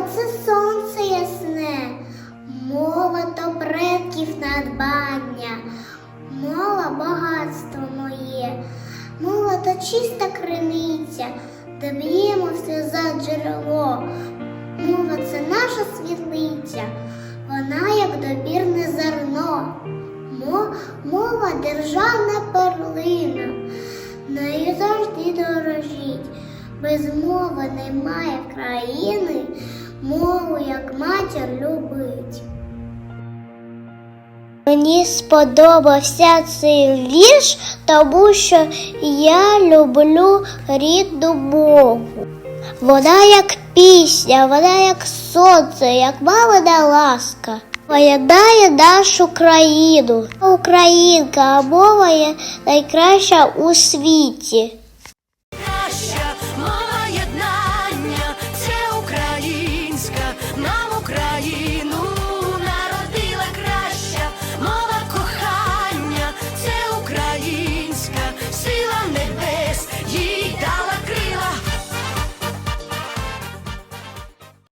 оце сонце ясне, мова то предків надбання, мова багатство моє, мова то чиста криниця, де все за джерело. Мова це наша світлиця, вона як добірне зерно, мова державна перлина, нею завжди до. Без мови немає країни, мову як матір любить. Мені сподобався цей вірш, тому що я люблю рідну мову. Вона як пісня, вона як сонце, як мамина ласка. Поєднає нашу країну. Українка, мова є найкраща у світі.